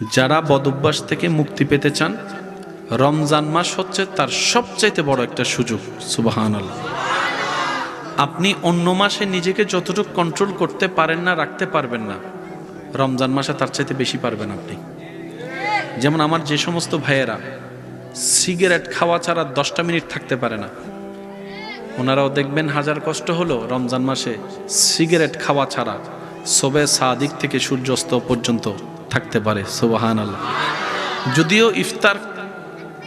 যারা বদভ্যাস থেকে মুক্তি পেতে চান, রমজান মাস হচ্ছে তার সবচাইতে বড় একটা সুযোগ সুবাহান আপনি অন্য মাসে নিজেকে যতটুকু কন্ট্রোল করতে পারেন না, রাখতে পারবেন না, রমজান মাসে তার চাইতে বেশি পারবেন আপনি। যেমন আমার যে সমস্ত ভাইয়েরা, সিগারেট খাওয়া ছাড়া দশটা মিনিট থাকতে পারে না। ওনারাও দেখবেন হাজার কষ্ট হলো রমজান মাসে সিগারেট খাওয়া ছাড়া সবে সাদিক থেকে সূর্যাস্ত পর্যন্ত। থাকতে পারে সোবাহান আল্লাহ যদিও ইফতার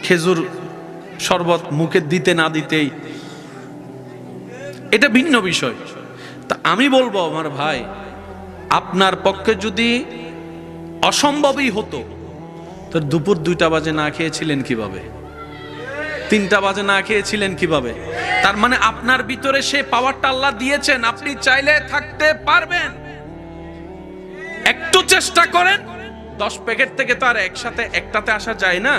খেজুর শরবত মুখে দিতে না দিতেই, এটা ভিন্ন বিষয়। তা আমি বলব আমার ভাই, আপনার পক্ষে যদি অসম্ভবই হতো, তো দুপুর দুইটা বাজে না খেয়েছিলেন কীভাবে? তিনটা বাজে না খেয়েছিলেন কীভাবে? তার মানে আপনার ভিতরে সে পাওয়ারটা আল্লাহ দিয়েছেন, আপনি চাইলে থাকতে পারবেন। একটু চেষ্টা করেন, দশ প্যাকেট থেকে তো আর একসাথে একটাতে আসা যায় না।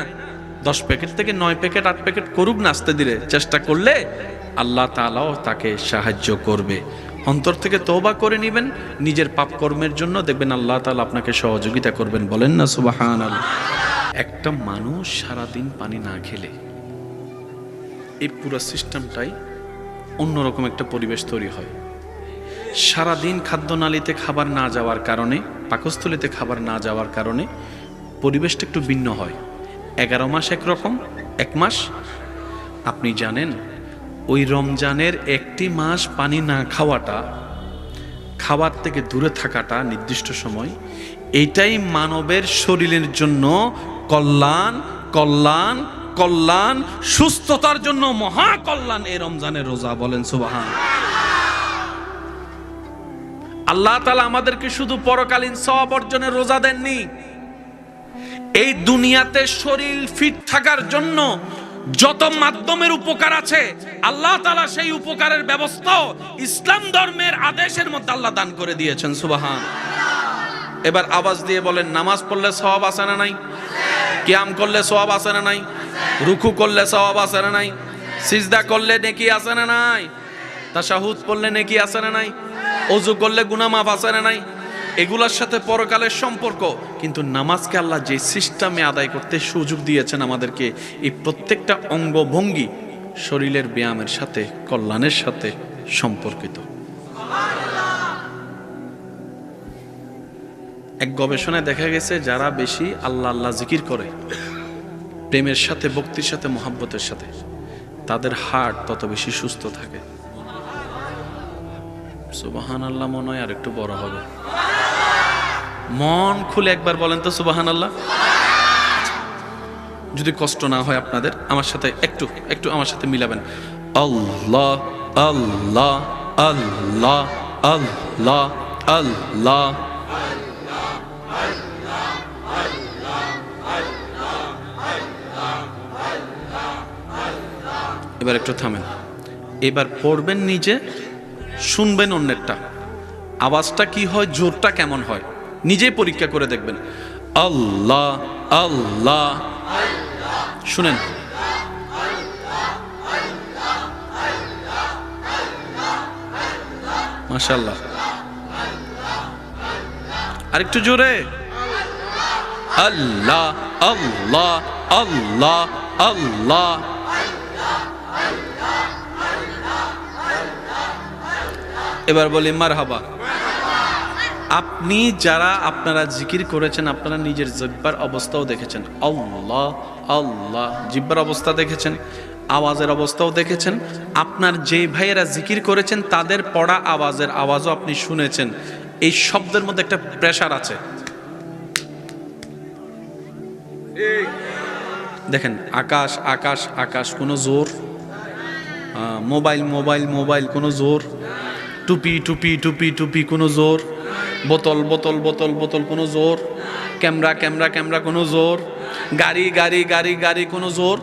দশ প্যাকেট থেকে নয় প্যাকেট, আট প্যাকেট করুক না নাচতে দিলে, চেষ্টা করলে আল্লাহ তালাও তাকে সাহায্য করবে। অন্তর থেকে তৌবা করে নেবেন, নিজের পাপ কর্মের জন্য দেখবেন আল্লাহ তালা আপনাকে সহযোগিতা করবেন। বলেন না সুবাহান একটা মানুষ সারাদিন পানি না খেলে, এই পুরো সিস্টেমটাই অন্যরকম একটা পরিবেশ তৈরি হয়। সারাদিন খাদ্যনালীতে খাবার না যাওয়ার কারণে পাকস্থলিতে খাবার না যাওয়ার কারণে পরিবেশটা একটু ভিন্ন হয়। এগারো মাস একরকম, এক মাস। আপনি জানেন, ওই রমজানের একটি মাস পানি না খাওয়াটা, খাবার থেকে দূরে থাকাটা নির্দিষ্ট সময়, এটাই মানবের শরীরের জন্য কল্যাণ কল্যাণ কল্যাণ, সুস্থতার জন্য মহা কল্যাণ এই রমজানের রোজা বলেন সুবাহান। আল্লাহ তালা আমাদেরকে শুধু পরকালীন সব অর্জনের রোজা দেননি। এই দুনিয়াতে শরীর ফিট থাকার জন্য যত মাধ্যমের উপকার আছে, আল্লাহ তালা সেই উপকারের ব্যবস্থাও ইসলাম ধর্মের আদেশের মধ্যে আল্লাহ দান করে দিয়েছেন, সুবাহান। এবার আওয়াজ দিয়ে বলেন, নামাজ পড়লে সওয়াব আছে না নাই? কিয়াম করলে সওয়াব আছে না নাই? রুকু করলে সওয়াব আছে না নাই? সিজদা করলে নেকি আছে না নাই? তাশাহুদ পড়লে নেকি আছে না নাই? অজু করলে গুনা মাফ আছে না নাই? এগুলোর সাথে পরকালের সম্পর্ক, কিন্তু নামাজকে আল্লাহ যে সিস্টেমে আদায় করতে সুযোগ দিয়েছেন আমাদেরকে, এই প্রত্যেকটা অঙ্গভঙ্গি শরীরের ব্যায়ামের সাথে, কল্যাণের সাথে সম্পর্কিত। এক গবেষণায় দেখা গেছে, যারা বেশি আল্লাহ আল্লাহ জিকির করে, প্রেমের সাথে, ভক্তির সাথে, মহাব্বতের সাথে, তাদের হার্ট তত বেশি সুস্থ থাকে। সুবাহান আল্লাহ মনে হয় আর একটু বড় হবে। মন খুলে একবার বলেন তো সুবাহান আল্লাহ যদি কষ্ট না হয় আপনাদের, আমার সাথে একটু একটু আমার সাথে মিলাবেন। আল্লাহ আল্লাহ আল্লাহ আল্লাহ আল্লাহ। এবার একটু থামেন। এবার পড়বেন নিজে শুনবেন অন্যেরটা। আওয়াজটা কি হয়, জোরটা কেমন হয়, নিজেই পরীক্ষা করে দেখবেন। আল্লাহ আল্লাহ। শুনেন। মাশাল্লাহ আরেকটু জোরে। আল্লাহ আল্লাহ আল্লাহ আল্লাহ। এবার বলি মার হাবা আপনি যারা আপনারা জিকির করেছেন, আপনারা নিজের জিব্বার অবস্থাও দেখেছেন। আল্লাহ আল্লাহ, জিব্বার অবস্থা দেখেছেন, আওয়াজের অবস্থাও দেখেছেন। আপনার যেই ভাইয়েরা জিকির করেছেন, তাদের পড়া আওয়াজের আওয়াজও আপনি শুনেছেন। এই শব্দের মধ্যে একটা প্রেশার আছে। দেখেন, আকাশ আকাশ আকাশ, কোনো জোর। মোবাইল মোবাইল মোবাইল, কোনো জোর। টুপি টুপি টুপি টুপি কোনো জোর বোতল বোতল বোতল বোতল কোনো জোর ক্যামেরা ক্যামেরা ক্যামেরা কোনো জোর গাড়ি গাড়ি গাড়ি গাড়ি কোনো জোর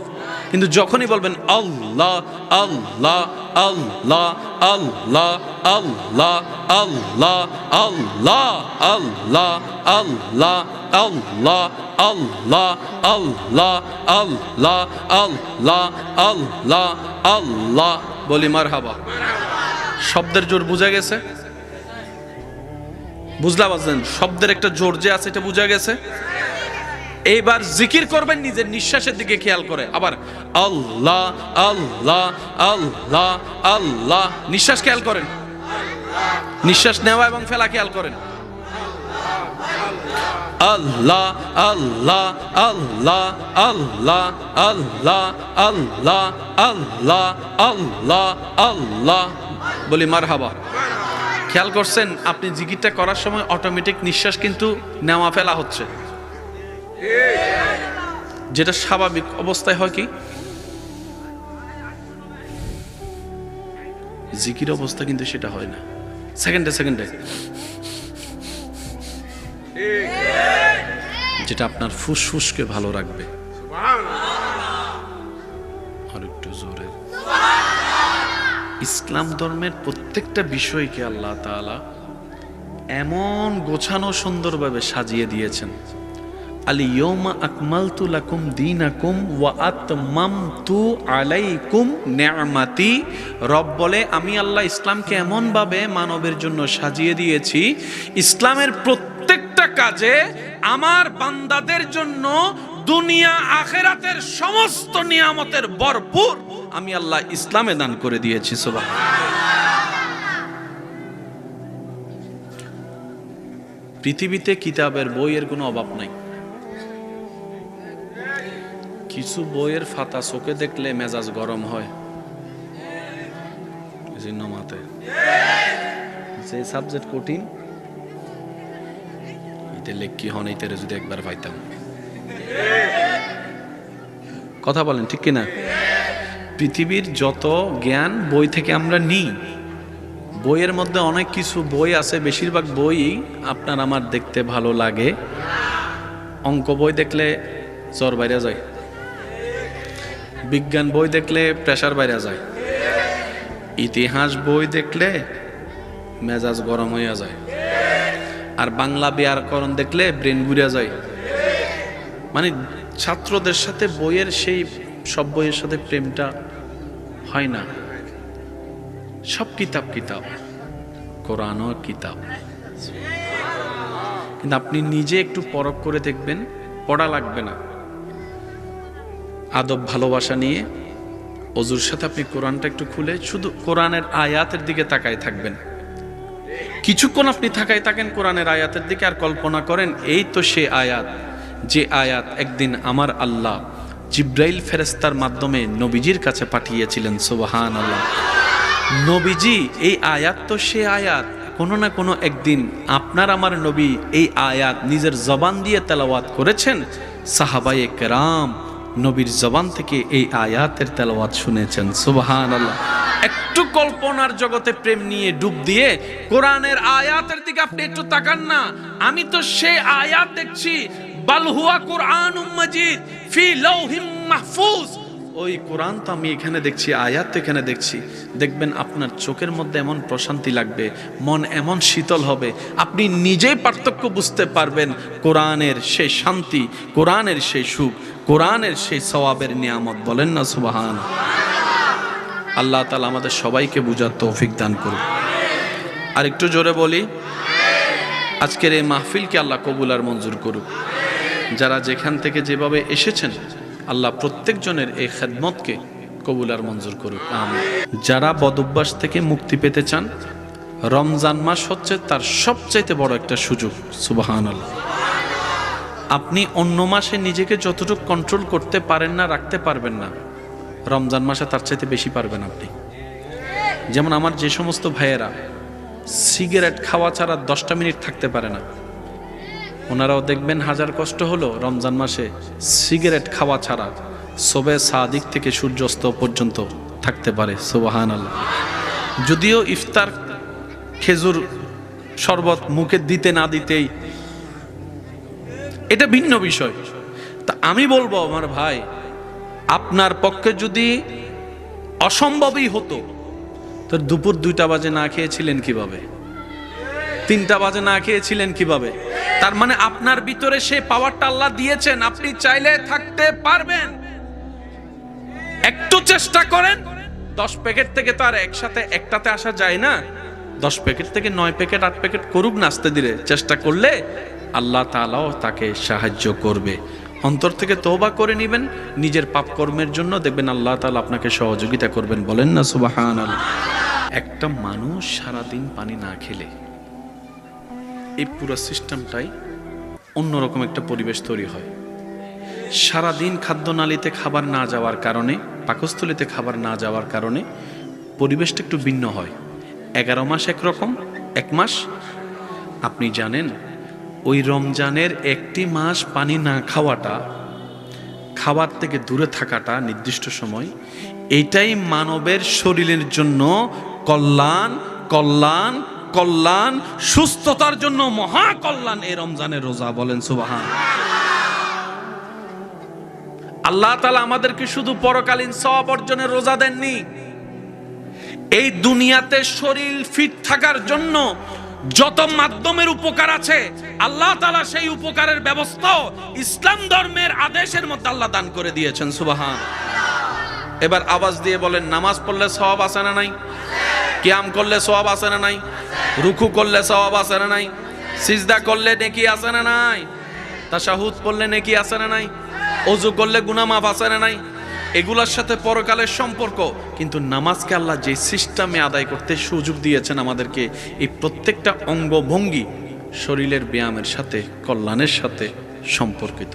কিন্তু যখনই বলবেন আল্লাহ আল্লাহ আল্লাহ আল্লাহ আল্লাহ আল্লাহ আল্লাহ আল্লাহ আল্লাহ আল্লাহ আল্লাহ আল্লাহ আল্লাহ আল্লাহ আল্লাহ আল্লাহ বলি মার হাবা শব্দের জোর বোঝা গেছে বুঝলা পারছেন শব্দের একটা জোর যে আছে এটা বোঝা গেছে এইবার জিকির করবেন নিজের নিঃশ্বাসের দিকে খেয়াল করে আবার আল্লাহ আল্লাহ আল্লাহ আল্লাহ নিঃশ্বাস খেয়াল করেন নিঃশ্বাস নেওয়া এবং ফেলা খেয়াল করেন আল্লাহ আল্লাহ আল্লাহ আল্লাহ আল্লাহ আল্লাহ আল্লাহ আল্লাহ আল্লাহ বলি মার হাবা খেয়াল করছেন আপনি জিকিরটা করার সময় অটোমেটিক নিঃশ্বাস কিন্তু নেওয়া ফেলা হচ্ছে। যেটা স্বাভাবিক অবস্থায় হয় কি? জিকির অবস্থা কিন্তু সেটা হয় না। সেকেন্ডে সেকেন্ডে। যেটা আপনার ফুসফুসকে ভালো রাখবে। আর একটু জোরে। ইসলাম ধর্মের প্রত্যেকটা বিষয়কে আল্লাহ তাআলা এমন গোছানো সুন্দরভাবে সাজিয়ে দিয়েছেন। আলি ইয়মা আকমালতু লাকুম দীনাকুম ওয়া আতমামতু আলাইকুম নিআমাতি রব বলে, আমি আল্লাহ ইসলামকে এমনভাবে মানবের জন্য সাজিয়ে দিয়েছি, ইসলামের প্রত্যেকটা কাজে আমার বান্দাদের জন্য দুনিয়া আখেরাতের সমস্ত নিয়ামতের ভরপুর আমি আল্লাহ ইসলামে দান করে দিয়েছি সুবাহ পৃথিবীতে কিতাবের বইয়ের কোনো অভাব নাই। কিছু বইয়ের ফাতা চোখে দেখলে মেজাজ গরম হয়। যে সাবজেক্ট কঠিন লেখকি হন এইটারে যদি একবার পাইতাম। কথা বলেন, ঠিক কিনা? পৃথিবীর যত জ্ঞান বই থেকে আমরা নিই, বইয়ের মধ্যে অনেক কিছু বই আছে, বেশিরভাগ বই আপনার আমার দেখতে ভালো লাগে। অঙ্ক বই দেখলে জ্বর বাইরে যায়। বিজ্ঞান বই দেখলে প্রেশার বাইরে যায়। ইতিহাস বই দেখলে মেজাজ গরম হইয়া যায়। আর বাংলা ব্যাকরণ দেখলে ব্রেন ঘুরে যায়। মানে ছাত্রদের সাথে বইয়ের সেই সব বইয়ের সাথে প্রেমটা হয় না। সব কিতাব কিতাব, কোরআনও কিতাব। কিন্তু আপনি নিজে একটু পরখ করে দেখবেন, পড়া লাগবে না। আদব ভালোবাসা নিয়ে অজুর সাথে আপনি কোরআনটা একটু খুলে শুধু কোরআনের আয়াতের দিকে তাকায় থাকবেন। কিছুক্ষণ আপনি থাকায় থাকেন কোরআনের আয়াতের দিকে আর কল্পনা করেন, এই তো সে আয়াত, যে আয়াত একদিন আমার আল্লাহ জিব্রাইল ফেরেস্তার মাধ্যমে নবীজির কাছে পাঠিয়েছিলেন সুবাহান আল্লাহ নবীজি, এই আয়াত তো সে আয়াত। কোনো না কোনো একদিন আপনার আমার নবী এই আয়াত নিজের জবান দিয়ে তেলাওয়াত করেছেন? সাহাবায়ে কেরাম নবীর জবান থেকে এই আয়াতের তেলাওয়াত শুনেছেন সুবাহান আল্লাহ একটু কল্পনার জগতে প্রেম নিয়ে ডুব দিয়ে কোরআনের আয়াতের দিকে আপনি একটু তাকান না। আমি তো সে আয়াত দেখছি কোরআন ওই তো আমি এখানে দেখছি, আয়াত এখানে দেখছি। দেখবেন আপনার চোখের মধ্যে এমন প্রশান্তি লাগবে, মন এমন শীতল হবে। আপনি নিজেই পার্থক্য বুঝতে পারবেন, কোরআনের সেই শান্তি, কোরআনের সেই সুখ, কোরআনের সেই সওয়াবের নিয়ামত। বলেন না সুবাহান। আল্লাহ তালা আমাদের সবাইকে বুঝার তৌফিক দান করুন আর একটু জোরে বলি, আজকের এই মাহফিলকে আল্লাহ কবুল আর মঞ্জুর করুক। যারা যেখান থেকে যেভাবে এসেছেন, আল্লাহ প্রত্যেকজনের এই খেদমতকে কবুল আর মঞ্জুর করুক যারা বদভ্যাস থেকে মুক্তি পেতে চান, রমজান মাস হচ্ছে তার সবচাইতে বড় একটা সুযোগ সুবাহান আল্লাহ আপনি অন্য মাসে নিজেকে যতটুকু কন্ট্রোল করতে পারেন না, রাখতে পারবেন না, রমজান মাসে তার চাইতে বেশি পারবেন আপনি। যেমন আমার যে সমস্ত ভাইয়েরা, সিগারেট খাওয়া ছাড়া দশটা মিনিট থাকতে পারে না। ওনারাও দেখবেন হাজার কষ্ট হলো রমজান মাসে সিগারেট খাওয়া ছাড়া। সবে সাদিক থেকে সূর্যাস্ত পর্যন্ত থাকতে পারে সোবাহান আল্লাহ যদিও ইফতার খেজুর শরবত মুখে দিতে না দিতেই এটা ভিন্ন বিষয়। তা আমি বলব আমার ভাই, আপনার পক্ষে যদি অসম্ভবই হতো, তো দুপুর দুইটা বাজে না খেয়েছিলেন কীভাবে? তিনটা বাজে না খেয়েছিলেন কীভাবে? তার মানে আপনার ভিতরে সে পাওয়ারটা আল্লাহ দিয়েছেন, আপনি চাইলে থাকতে পারবেন। একটু চেষ্টা করেন, দশ প্যাকেট থেকে তো আর একসাথে, একটাতে আসা যায় না। দশ প্যাকেট থেকে নয় প্যাকেট, আট প্যাকেট করুক না নাচতে দিলে, চেষ্টা করলে আল্লাহ তালাও তাকে সাহায্য করবে। অন্তর থেকে তওবা করে নেবেন, নিজের পাপ কর্মের জন্য দেখবেন আল্লাহ তাআলা আপনাকে সহযোগিতা করবেন। বলেন না সুবাহান একটা মানুষ সারাদিন পানি না খেলে এই পুরো সিস্টেমটাই অন্যরকম একটা পরিবেশ তৈরি হয়। সারাদিন খাদ্যনালীতে খাবার না যাওয়ার কারণে, পাকস্থলিতে খাবার না যাওয়ার কারণে পরিবেশটা একটু ভিন্ন হয়। এগারো মাস একরকম, এক মাস। আপনি জানেন, ওই রমজানের একটি মাস পানি না খাওয়াটা, খাবার থেকে দূরে থাকাটা নির্দিষ্ট সময়, এটাই মানবের শরীরের জন্য কল্যাণ কল্যাণ কল্যাণ, সুস্থতার জন্য মহা কল্যাণ এই রমজানের রোজা, বলেন সুবাহান। আল্লাহ তালা আমাদেরকে শুধু পরকালীন সব অর্জনের রোজা দেননি। এই দুনিয়াতে শরীর ফিট থাকার জন্য যত মাধ্যমের উপকার আছে, আল্লাহ তালা সেই উপকারের ব্যবস্থাও ইসলাম ধর্মের আদেশের মধ্যে আল্লাহ দান করে দিয়েছেন, সুবাহান। এবার আওয়াজ দিয়ে বলেন, নামাজ পড়লে সব আছে না নাই? কিয়াম করলে সওয়াব আছে না নাই? রুকু করলে সওয়াব আছে না নাই? সিজদা করলে নেকি আছে না নাই? তাশাহুদ পড়লে নেকি আছে না নাই? অজু করলে গুনাহ মাফ না নাই? এগুলোর সাথে পরকালের সম্পর্ক, কিন্তু নামাজকে আল্লাহ যে সিস্টেমে আদায় করতে সুযোগ দিয়েছেন আমাদেরকে, এই প্রত্যেকটা অঙ্গভঙ্গি শরীরের ব্যায়ামের সাথে, কল্যাণের সাথে সম্পর্কিত।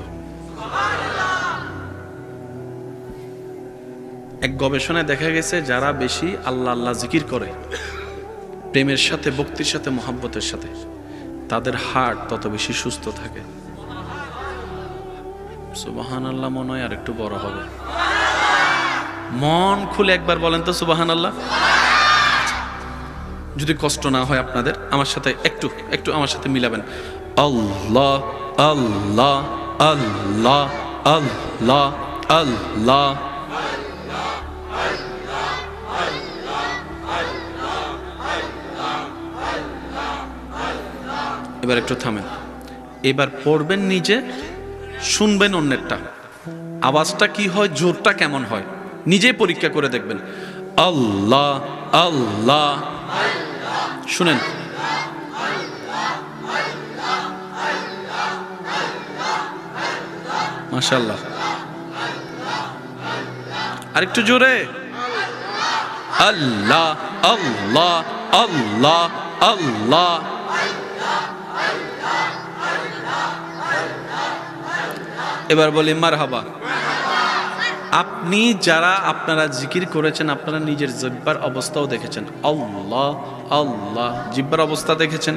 এক গবেষণায় দেখা গেছে যারা বেশি আল্লাহ আল্লাহ জিকির করে, প্রেমের সাথে, ভক্তির সাথে, মহাব্বতের সাথে, তাদের হার্ট তত বেশি সুস্থ থাকে। সুবাহান আল্লাহ মনে হয় আর একটু বড় হবে। মন খুলে একবার বলেন তো সুবাহান আল্লাহ যদি কষ্ট না হয় আপনাদের, আমার সাথে একটু একটু আমার সাথে মিলাবেন। আল্লাহ আল্লাহ আল্লাহ আল্লাহ আল্লাহ এবার একটু থামেন। এবার পড়বেন নিজে, শুনবেন অন্যেরটা। আওয়াজটা কি হয়, জোরটা কেমন হয়, নিজেই পরীক্ষা করে দেখবেন। আল্লাহ আল্লাহ। শুনেন। মাশাল্লাহ আরেকটু জোরে। আল্লাহ আল্লাহ আল্লাহ আল্লাহ। এবার বলি মার হাবা আপনি যারা আপনারা জিকির করেছেন, আপনারা নিজের জিব্বার অবস্থাও দেখেছেন। আল্লাহ আল্লাহ, জিব্বার অবস্থা দেখেছেন,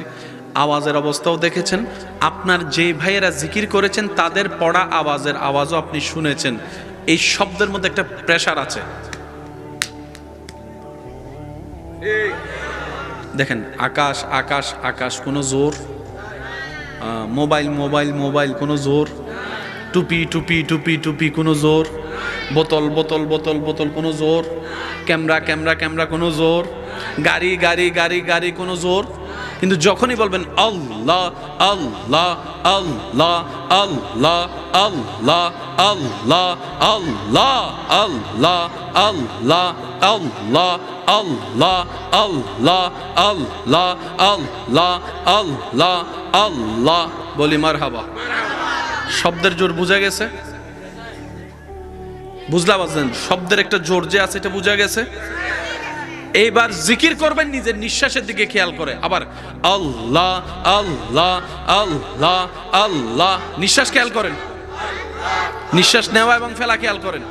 আওয়াজের অবস্থাও দেখেছেন। আপনার যে ভাইয়েরা জিকির করেছেন, তাদের পড়া আওয়াজের আওয়াজও আপনি শুনেছেন। এই শব্দের মধ্যে একটা প্রেশার আছে। দেখেন, আকাশ আকাশ আকাশ, কোনো জোর। মোবাইল মোবাইল মোবাইল, কোনো জোর। টুপি টুপি টুপি টুপি কোনো জোর বোতল বোতল বোতল বোতল কোনো জোর ক্যামেরা ক্যামেরা ক্যামেরা কোনো জোর গাড়ি গাড়ি গাড়ি গাড়ি কোনো জোর কিন্তু যখনই বলবেন আল্লাহ আল্লাহ আল্লাহ আল্লাহ আল্লাহ আল্লাহ আল্লাহ আল্লাহ আল্লাহ আল্লাহ আল্লাহ আল্লাহ আল্লাহ আল্লাহ আল্লাহ আল্লাহ বলি মার হাবা শব্দের জোর বোঝা গেছে? বুঝলাম আছেন? শব্দের একটা জোর যে আছে এটা বোঝা গেছে? এইবার জিকির করবেন, নিজের নিঃশ্বাসের দিকে খেয়াল করে। আবার আল্লাহ আল্লাহ আল্লাহ আল্লাহ। নিঃশ্বাস খেয়াল করেন। নিঃশ্বাস নেওয়া এবং ফেলা খেয়াল করেন।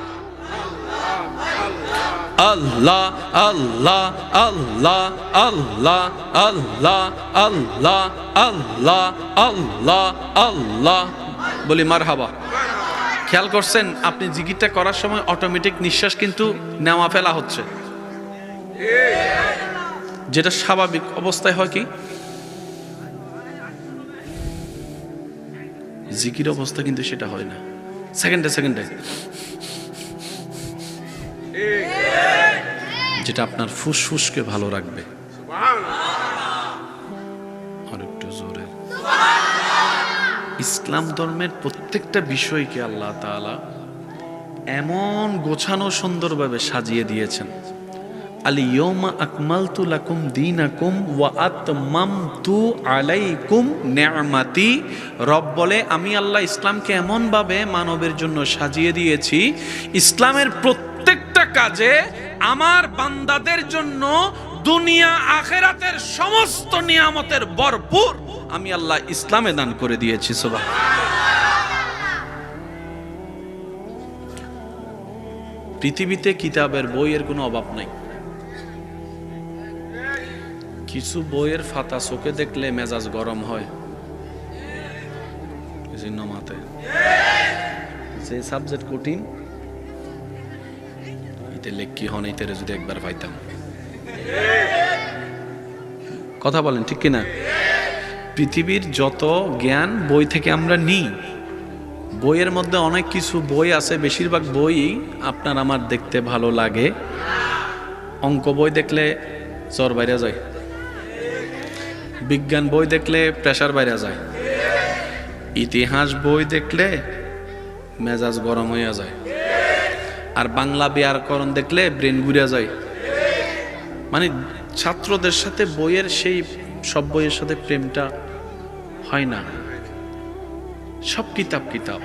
আল্লাহ আল্লাহ আল্লাহ আল্লাহ আল্লাহ আল্লাহ আল্লাহ আল্লাহ আল্লাহ। বলি মার হাবা খেয়াল করছেন, আপনি জিকিরটা করার সময় অটোমেটিক নিঃশ্বাস কিন্তু নেওয়া ফেলা হচ্ছে। যেটা স্বাভাবিক অবস্থায় হয় কি? জিকির অবস্থা কিন্তু সেটা হয় না। সেকেন্ডে সেকেন্ডে। যেটা আপনার ফুসফুসকে ভালো রাখবে। ইসলাম ধর্মের প্রত্যেকটা বিষয়কে আল্লাহ তাআলা এমন গোছানো সুন্দরভাবে সাজিয়ে দিয়েছেন। আলিয়মা আকমালতু লাকুম দীনাকুম ওয়া আতমামতু আলাইকুম নি'মাতি। রব বলে, আমি আল্লাহ ইসলামকে এমনভাবে মানবের জন্য সাজিয়ে দিয়েছি, ইসলামের প্রত্যেকটা কাজে আমার বান্দাদের জন্য দুনিয়া আখেরাতের সমস্ত নিয়ামতের ভরপুর আমি আল্লাহ ইসলামে দান করে দিয়েছি সুবাহ পৃথিবীতে কিতাবের বইয়ের কোনো অভাব নাই। কিছু বইয়ের ফাতা চোখে দেখলে মেজাজ গরম হয়। যে সাবজেক্ট কঠিন লেখকি হন, এতে যদি একবার পাইতাম। কথা বলেন, ঠিক কিনা? পৃথিবীর যত জ্ঞান বই থেকে আমরা নিই, বইয়ের মধ্যে অনেক কিছু বই আছে, বেশিরভাগ বই আপনার আমার দেখতে ভালো লাগে। অঙ্ক বই দেখলে জ্বর বাইরে যায়। বিজ্ঞান বই দেখলে প্রেশার বাইরে যায়। ইতিহাস বই দেখলে মেজাজ গরম হইয়া যায়। আর বাংলা ব্যাকরণ দেখলে ব্রেন ঘুরে যায়। মানে ছাত্রদের সাথে বইয়ের সেই সব বইয়ের সাথে প্রেমটা হয় না। সব কিতাব কিতাব,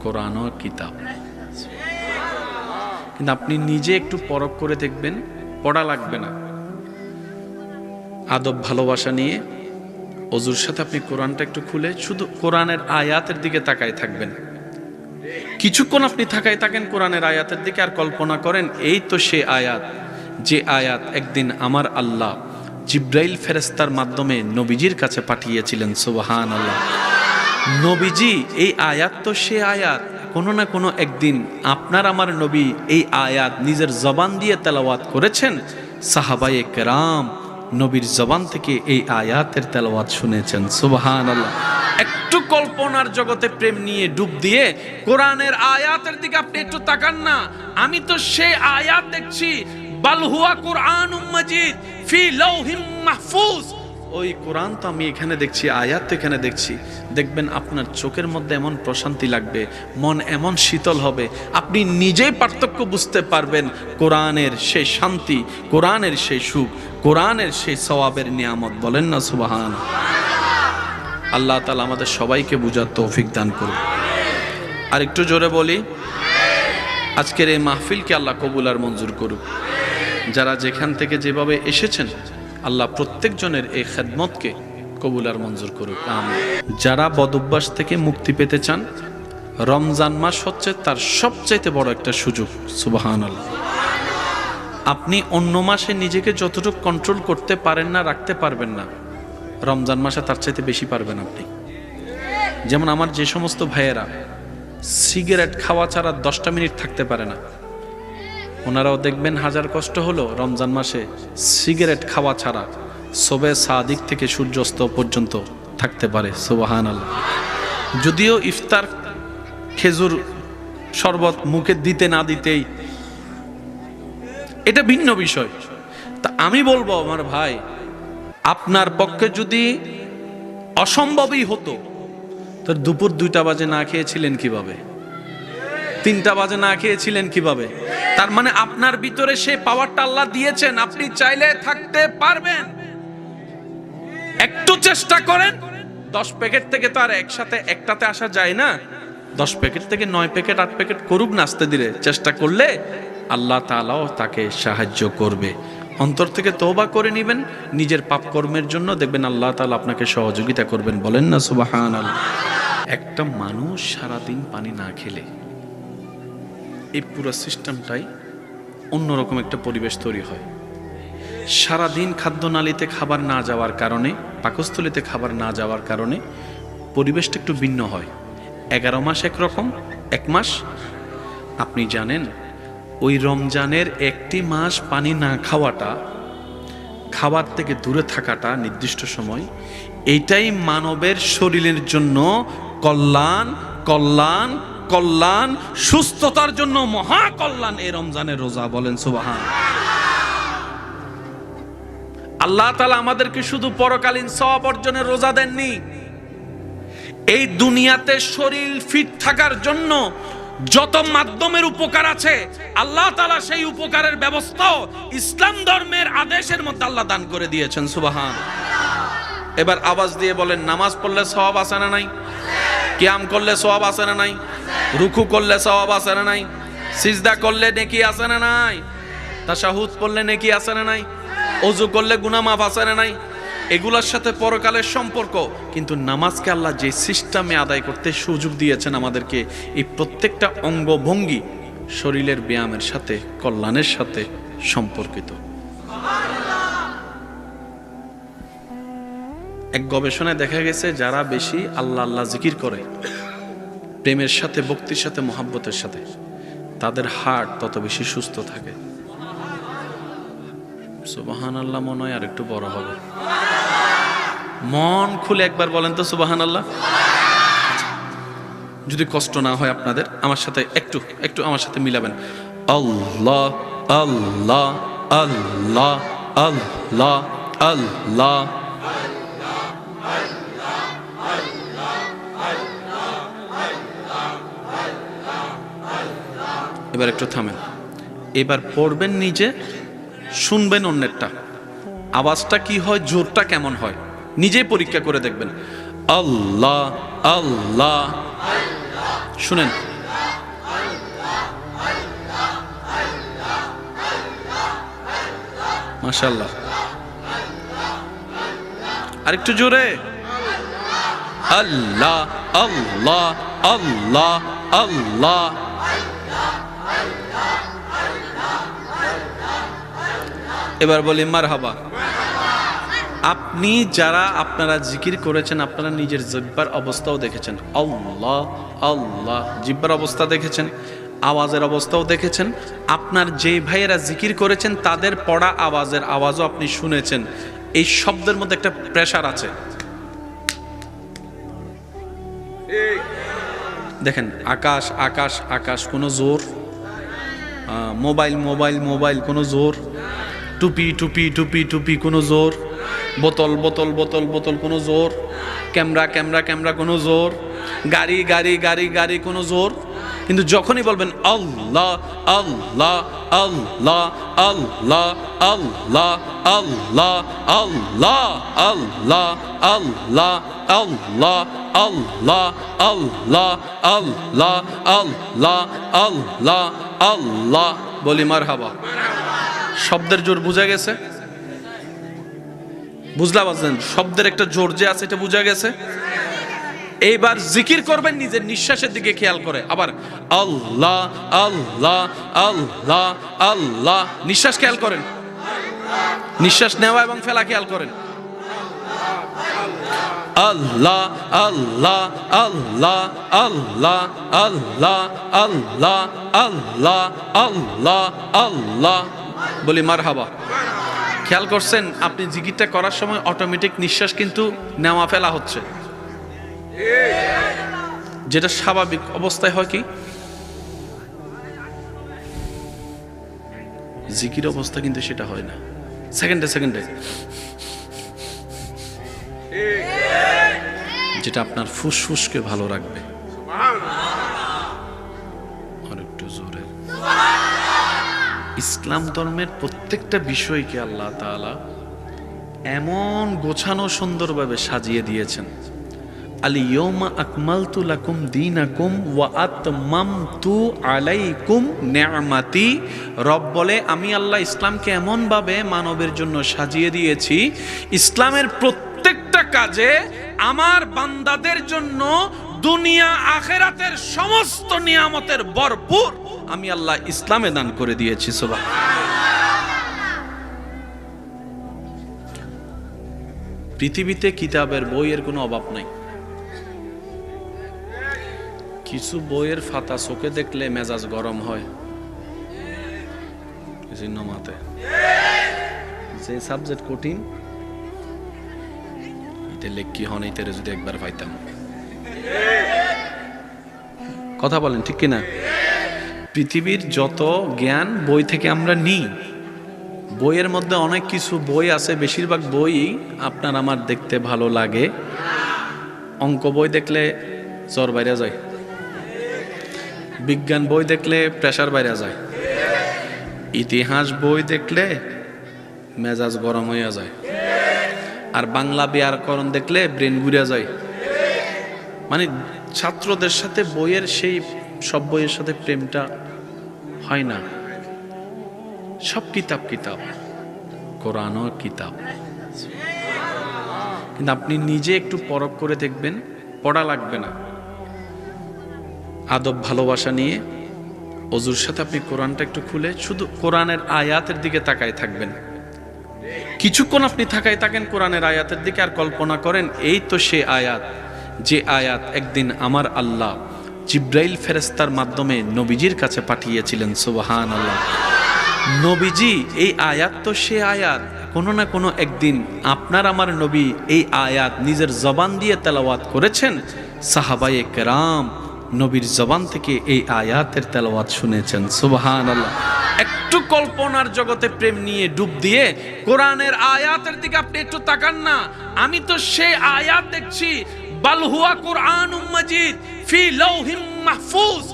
কোরআনও কিতাব। কিন্তু আপনি নিজে একটু পরখ করে দেখবেন, পড়া লাগবে না। আদব ভালোবাসা নিয়ে অজুর সাথে আপনি কোরআনটা একটু খুলে, শুধু কোরআনের আয়াতের দিকে তাকায় থাকবেন। কিছুক্ষণ আপনি তাকায় থাকেন কোরআনের আয়াতের দিকে আর কল্পনা করেন, এই তো সে আয়াত, যে আয়াত একদিন আমার আল্লাহ জিব্রাইল ফেরেস্তার মাধ্যমে নবীজির কাছে পাঠিয়েছিলেন সুবাহান আল্লাহ নবীজি, এই আয়াত তো সে আয়াত। কোনো না কোনো একদিন আপনার আমার নবী এই আয়াত নিজের জবান দিয়ে তেলাওয়াত করেছেন? সাহাবায়ে কেরাম নবীর জবান থেকে এই আয়াতের তেলাওয়াত শুনেছেন সুবহান আল্লাহ একটু কল্পনার জগতে প্রেম নিয়ে ডুব দিয়ে কোরআনের আয়াতের দিকে আপনি একটু তাকান না। আমি তো সেই আয়াত দেখছি বালহুয়া কোরআন মাজিদ। ফি লাউহিম মাহফুজ। ওই কোরআন তো আমি এখানে দেখছি, আয়াত এখানে দেখছি। দেখবেন আপনার চোখের মধ্যে এমন প্রশান্তি লাগবে, মন এমন শীতল হবে। আপনি নিজেই পার্থক্য বুঝতে পারবেন, কোরআনের সেই শান্তি, কোরআনের সেই সুখ, কোরআনের সেই সওয়াবের নিয়ামত। বলেন না, সুবাহান। আল্লাহ তালা আমাদের সবাইকে বুঝার তৌফিক দান করুন। আর একটু জোরে বলি, আজকের এই মাহফিলকে আল্লাহ কবুল আর মঞ্জুর করুক। যারা যেখান থেকে যেভাবে এসেছেন, আল্লাহ প্রত্যেকজনের এই খেদমতকে কবুল আর মঞ্জুর করুক যারা বদভ্যাস থেকে মুক্তি পেতে চান, রমজান মাস হচ্ছে তার সবচাইতে বড় একটা সুযোগ সুবাহান আল্লাহ আপনি অন্য মাসে নিজেকে যতটুকু কন্ট্রোল করতে পারেন না, রাখতে পারবেন না, রমজান মাসে তার চাইতে বেশি পারবেন আপনি। যেমন আমার যে সমস্ত ভাইয়েরা, সিগারেট খাওয়া ছাড়া দশটা মিনিট থাকতে পারে না। ওনারাও দেখবেন হাজার কষ্ট হলো রমজান মাসে সিগারেট খাওয়া ছাড়া। সবে সাদিক থেকে সূর্যাস্ত পর্যন্ত থাকতে পারে সোবাহান আল্লাহ যদিও ইফতার খেজুর শরবত মুখে দিতে না দিতেই এটা ভিন্ন বিষয়। তা আমি বলব আমার ভাই, আপনার পক্ষে যদি অসম্ভবই হতো, তো দুপুর দুইটা বাজে না খেয়েছিলেন কীভাবে? তিনটা বাজে না খেয়েছিলেন কীভাবে? তার মানে আপনার ভিতরে সে পাওয়ারটা আল্লাহ দিয়েছেন, আপনি চাইলে থাকতে পারবেন। একটু চেষ্টা করেন, দশ প্যাকেট থেকে তো আর একসাথে, একটাতে আসা যায় না। দশ প্যাকেট থেকে নয় প্যাকেট, আট প্যাকেট করুক নাচতে দিলে, চেষ্টা করলে আল্লাহ তালাও তাকে সাহায্য করবে। অন্তর থেকে তৌবা করে নেবেন, নিজের পাপ কর্মের জন্য দেখবেন আল্লাহ তালা আপনাকে সহযোগিতা করবেন। বলেন না সুবাহান একটা মানুষ সারাদিন পানি না খেলে এই পুরো সিস্টেমটাই অন্যরকম একটা পরিবেশ তৈরি হয়। সারাদিন খাদ্যনালীতে খাবার না যাওয়ার কারণে, পাকস্থলিতে খাবার না যাওয়ার কারণে পরিবেশটা একটু ভিন্ন হয়। এগারো মাস একরকম, এক মাস। আপনি জানেন, ওই রমজানের একটি মাস পানি না খাওয়াটা, খাবার থেকে দূরে থাকাটা নির্দিষ্ট সময় এইটাই মানবের শরীরের জন্য কল্যাণ কল্যাণ কল্যাণ, সুস্থতার জন্য মহা কল্যাণ এই রমজানের রোজা, বলেন সুবাহান। আল্লাহ তালা আমাদেরকে শুধু পরকালীন সব অর্জনের রোজা দেননি। এই দুনিয়াতে শরীর ফিট থাকার জন্য যত মাধ্যমের উপকার আছে, আল্লাহ তালা সেই উপকারের ব্যবস্থাও ইসলাম ধর্মের আদেশের মধ্যে আল্লাহ দান করে দিয়েছেন, সুবাহান। এবার আওয়াজ দিয়ে বলেন, নামাজ পড়লে সব আছে না নাই? কিয়াম করলে সব আছে না নাই? রুকু করলে সওয়াব আছে না নাই? সিজদা করলে নেকি আছে না নাই? তাশাহুদ পড়লে নেকি আছে না নাই? অজু করলে গুনাহ মাফ আছে না নাই? এগুলোর সাথে পরকালের সম্পর্ক, কিন্তু নামাজকে আল্লাহ যে সিস্টেমে আদায় করতে সুযোগ দিয়েছেন আমাদেরকে, এই প্রত্যেকটা অঙ্গভঙ্গি শরীরের ব্যায়ামের সাথে, কল্যাণের সাথে সম্পর্কিত। এক গবেষণায় দেখা গেছে, যারা বেশি আল্লাহ আল্লাহ জিকির করে প্রেমের সাথে, ভক্তির সাথে, মহাব্বতের সাথে। তাদের হার্ট তত বেশি সুস্থ থাকে। সুবাহান আল্লাহ মনে হয় আর একটু বড় হবে। মন খুলে একবার বলেন তো সুবাহান আল্লাহ যদি কষ্ট না হয় আপনাদের, আমার সাথে একটু একটু আমার সাথে মিলাবেন। আল্লাহ আল্লাহ আল্লাহ আল্লাহ আল্লাহ এবার একটু থামেন। এবার পড়বেন নিজে, শুনবেন অন্যেরটা। আওয়াজটা কি হয়, জোরটা কেমন হয়, নিজেই পরীক্ষা করে দেখবেন। আল্লাহ আল্লাহ। শুনেন। মাশাল্লাহ আরেকটু জোরে। আল্লাহ আল্লাহ আল্লাহ আল্লাহ। এবার বলি মার হাবা আপনি যারা আপনারা জিকির করেছেন, আপনারা নিজের জিব্বার অবস্থাও দেখেছেন। আল্লাহ আল্লাহ, জিব্বার অবস্থা দেখেছেন, আওয়াজের অবস্থাও দেখেছেন। আপনার যেই ভাইয়েরা জিকির করেছেন, তাদের পড়া আওয়াজের আওয়াজও আপনি শুনেছেন। এই শব্দের মধ্যে একটা প্রেশার আছে। দেখেন, আকাশ আকাশ আকাশ, কোনো জোর। মোবাইল মোবাইল মোবাইল, কোনো জোর। টুপি টুপি টুপি টুপি কোনো জোর বোতল বোতল বোতল বোতল কোনো জোর ক্যামেরা ক্যামেরা ক্যামেরা কোনো জোর গাড়ি গাড়ি গাড়ি গাড়ি কোনো জোর কিন্তু যখনই বলবেন আল্লাহ আল্লাহ আল্লাহ আল্লাহ আল্লাহ আল্লাহ আল্লাহ আল্লাহ আল্লাহ আল্লাহ আল্লাহ আল্লাহ আল্লাহ আল্লাহ আল্লাহ আল্লাহ বলি মার হাবা শব্দের জোর বোঝা গেছে বুঝলাম আছেন শব্দের একটা জোর যে আছে এটা বোঝা গেছে এইবার জিকির করবেন নিজের নিঃশ্বাসের দিকে খেয়াল করে আবার আল্লাহ আল্লাহ আল্লাহ আল্লাহ নিঃশ্বাস খেয়াল করেন নিঃশ্বাস নেওয়া এবং ফেলা খেয়াল করেন আল্লাহ আল্লাহ আল্লাহ আল্লাহ আল্লাহ আল্লাহ আল্লাহ আল্লাহ আল্লাহ বলি মার হাবা খেয়াল করছেন, আপনি জিকিরটা করার সময় অটোমেটিক নিঃশ্বাস কিন্তু নেওয়া ফেলা হচ্ছে। যেটা স্বাভাবিক অবস্থায় হয় কি? জিকির অবস্থা কিন্তু সেটা হয় না। সেকেন্ডে সেকেন্ডে। যেটা আপনার ফুসফুসকে ভালো রাখবে। ইসলাম ধর্মের প্রত্যেকটা বিষয়কে আল্লাহ তাআলা এমন গোছানো সুন্দরভাবে সাজিয়ে দিয়েছেন। আলি ইয়মা আকমালতু লাকুম দীনাকুম ওয়া আতমামতু আলাইকুম নিআমাতি রব বলে, আমি আল্লাহ ইসলামকে এমনভাবে মানবের জন্য সাজিয়ে দিয়েছি, ইসলামের প্রত্যেকটা কাজে আমার বান্দাদের জন্য দুনিয়া আখেরাতের সমস্ত নিয়ামতের ভরপুর। আমি আল্লাহ ইসলামে দান করে দিয়েছি সুবাহ পৃথিবীতে কিতাবের বইয়ের কোনো অভাব নাই। কিছু বইয়ের ফাতা চোখে দেখলে মেজাজ গরম হয়। যে সাবজেক্ট কঠিন লেখকি হন এইটারে যদি একবার পাইতাম। কথা বলেন, ঠিক কিনা? পৃথিবীর যত জ্ঞান বই থেকে আমরা নিই, বইয়ের মধ্যে অনেক কিছু বই আছে, বেশিরভাগ বই আপনার আমার দেখতে ভালো লাগে। অঙ্ক বই দেখলে জ্বর বাইরে যায়। বিজ্ঞান বই দেখলে প্রেশার বাইরে যায়। ইতিহাস বই দেখলে মেজাজ গরম হইয়া যায়। আর বাংলা ব্যাকরণ দেখলে ব্রেন ঘুরে যায়। মানে ছাত্রদের সাথে বইয়ের সেই, সব বইয়ের সাথে প্রেমটা হয় না। সব কিতাব কিতাব। কোরআনও কিতাব। কিন্তু আপনি নিজে একটু পরখ করে দেখবেন, পড়া লাগবে না। আদব ভালোবাসা নিয়ে অজুর সাথে আপনি কোরআনটা একটু খুলে শুধু কোরআনের আয়াতের দিকে তাকায় থাকবেন। কিছুক্ষণ আপনি তাকায় থাকেন কোরআনের আয়াতের দিকে আর কল্পনা করেন, এই তো সে আয়াত, যে আয়াত একদিন আমার আল্লাহ জিব্রাইল ফেরেস্তার মাধ্যমে নবীজির কাছে পাঠিয়েছিলেন সুবাহান আল্লাহ নবীজি, এই আয়াত তো সে আয়াত। কোনো না কোনো একদিন আপনার আমার নবী এই আয়াত নিজের জবান দিয়ে তেলাওয়াত করেছেন? সাহাবায়ে কেরাম নবীর জবান থেকে এই আয়াতের তেলাওয়াত শুনেছেন সুবহান আল্লাহ একটু কল্পনার জগতে প্রেম নিয়ে ডুব দিয়ে কোরআনের আয়াতের দিকে আপনি একটু তাকান না। আমি তো সেই আয়াত দেখছি বালহুয়া কোরআন মাজিদ। ফি লৌহিম মাহফুজ।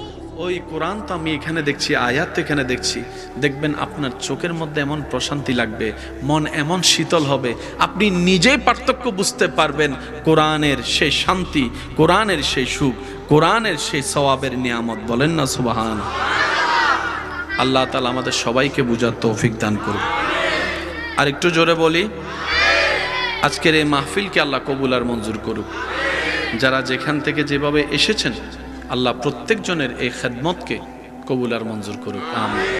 ওই কোরআন তো আমি এখানে দেখছি, আয়াত এখানে দেখছি। দেখবেন আপনার চোখের মধ্যে এমন প্রশান্তি লাগবে, মন এমন শীতল হবে, আপনি নিজেই পার্থক্য বুঝতে পারবেন কোরআনের সেই শান্তি, কোরআনের সেই সুখ, কোরআনের সেই সওয়াবের নিয়ামত। বলেন না, সুবাহান। আল্লাহ তালা আমাদের সবাইকে বুঝার তৌফিক দান করুন। আর একটু জোরে বলি, আজকের এই মাহফিলকে আল্লাহ কবুল আর মঞ্জুর করুক। যারা যেখান থেকে যেভাবে এসেছেন আল্লাহ প্রত্যেকজনের এই খেদমতকে কবুলার মঞ্জুর করুক। আমিন।